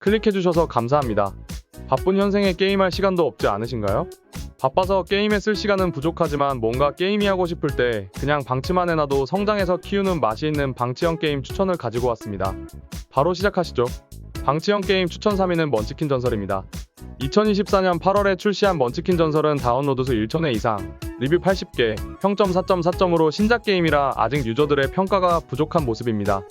클릭해주셔서 감사합니다. 바쁜 현생에 게임할 시간도 없지 않으신가요? 바빠서 게임에 쓸 시간은 부족하지만 뭔가 게임이 하고 싶을 때 그냥 방치만 해놔도 성장해서 키우는 맛이 있는 방치형 게임 추천을 가지고 왔습니다. 바로 시작하시죠. 방치형 게임 추천 3위는 먼치킨 전설입니다. 2024년 8월에 출시한 먼치킨 전설은 다운로드 수 1,000회 이상, 리뷰 80개, 평점 4.4점으로 신작 게임이라 아직 유저들의 평가가 부족한 모습입니다.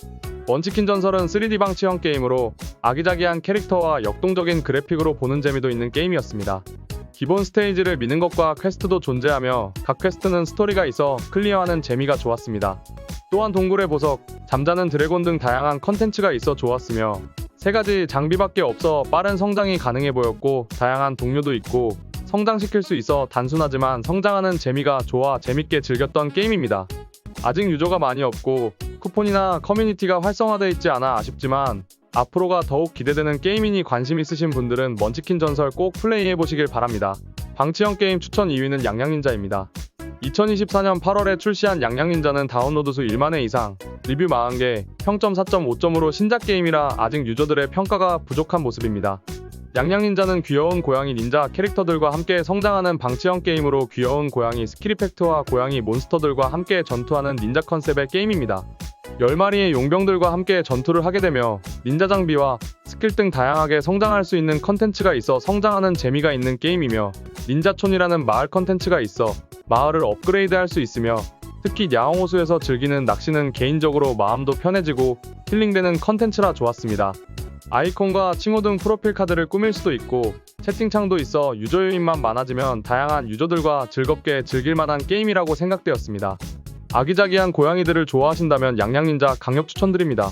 먼치킨 전설은 3D 방치형 게임으로 아기자기한 캐릭터와 역동적인 그래픽으로 보는 재미도 있는 게임이었습니다. 기본 스테이지를 미는 것과 퀘스트도 존재하며 각 퀘스트는 스토리가 있어 클리어하는 재미가 좋았습니다. 또한 동굴의 보석, 잠자는 드래곤 등 다양한 컨텐츠가 있어 좋았으며 세 가지 장비밖에 없어 빠른 성장이 가능해 보였고 다양한 동료도 있고 성장시킬 수 있어 단순하지만 성장하는 재미가 좋아 재밌게 즐겼던 게임입니다. 아직 유저가 많이 없고 쿠폰이나 커뮤니티가 활성화되어 있지 않아 아쉽지만 앞으로가 더욱 기대되는 게임이니 관심 있으신 분들은 먼치킨 전설 꼭 플레이해 보시길 바랍니다. 방치형 게임 추천 2위는 양양닌자입니다. 2024년 8월에 출시한 양양닌자는 다운로드 수 1만회 이상, 리뷰 40개, 평점 4.5점으로 신작 게임이라 아직 유저들의 평가가 부족한 모습입니다. 양양닌자는 귀여운 고양이 닌자 캐릭터들과 함께 성장하는 방치형 게임으로 귀여운 고양이 스킬이펙트와 고양이 몬스터들과 함께 전투하는 닌자 컨셉의 게임입니다. 10마리의 용병들과 함께 전투를 하게 되며 닌자 장비와 스킬 등 다양하게 성장할 수 있는 컨텐츠가 있어 성장하는 재미가 있는 게임이며 닌자촌이라는 마을 컨텐츠가 있어 마을을 업그레이드 할 수 있으며 특히 야옹호수에서 즐기는 낚시는 개인적으로 마음도 편해지고 힐링되는 컨텐츠라 좋았습니다. 아이콘과 칭호 등 프로필 카드를 꾸밀 수도 있고 채팅창도 있어 유저 유입만 많아지면 다양한 유저들과 즐겁게 즐길 만한 게임이라고 생각되었습니다. 아기자기한 고양이들을 좋아하신다면 양양닌자 강력 추천드립니다.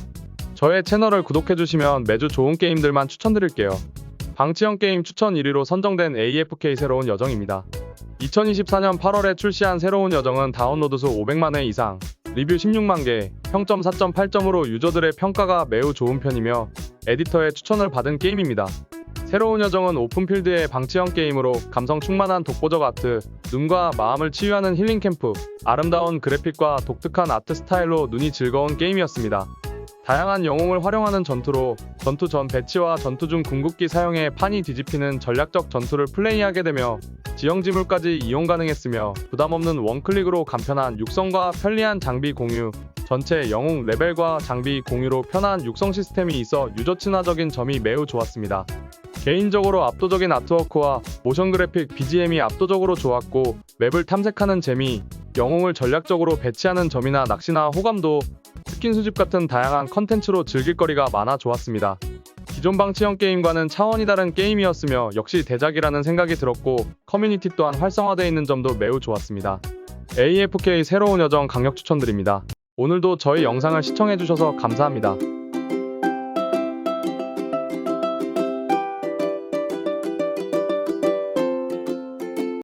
저의 채널을 구독해주시면 매주 좋은 게임들만 추천드릴게요. 방치형 게임 추천 1위로 선정된 AFK 새로운 여정입니다. 2024년 8월에 출시한 새로운 여정은 다운로드 수 500만 회 이상, 리뷰 16만 개, 평점 4.8점으로 유저들의 평가가 매우 좋은 편이며 에디터의 추천을 받은 게임입니다. 새로운 여정은 오픈필드의 방치형 게임으로 감성 충만한 독보적 아트, 눈과 마음을 치유하는 힐링 캠프, 아름다운 그래픽과 독특한 아트 스타일로 눈이 즐거운 게임이었습니다. 다양한 영웅을 활용하는 전투로 전투 전 배치와 전투 중 궁극기 사용해 판이 뒤집히는 전략적 전투를 플레이하게 되며 지형 지물까지 이용 가능했으며 부담없는 원클릭으로 간편한 육성과 편리한 장비 공유, 전체 영웅 레벨과 장비 공유로 편한 육성 시스템이 있어 유저 친화적인 점이 매우 좋았습니다. 개인적으로 압도적인 아트워크와 모션 그래픽 BGM이 압도적으로 좋았고 맵을 탐색하는 재미, 영웅을 전략적으로 배치하는 점이나 낚시나 호감도, 스킨 수집 같은 다양한 컨텐츠로 즐길 거리가 많아 좋았습니다. 기존 방치형 게임과는 차원이 다른 게임이었으며 역시 대작이라는 생각이 들었고 커뮤니티 또한 활성화되어 있는 점도 매우 좋았습니다. AFK 새로운 여정 강력 추천드립니다. 오늘도 저희 영상을 시청해주셔서 감사합니다.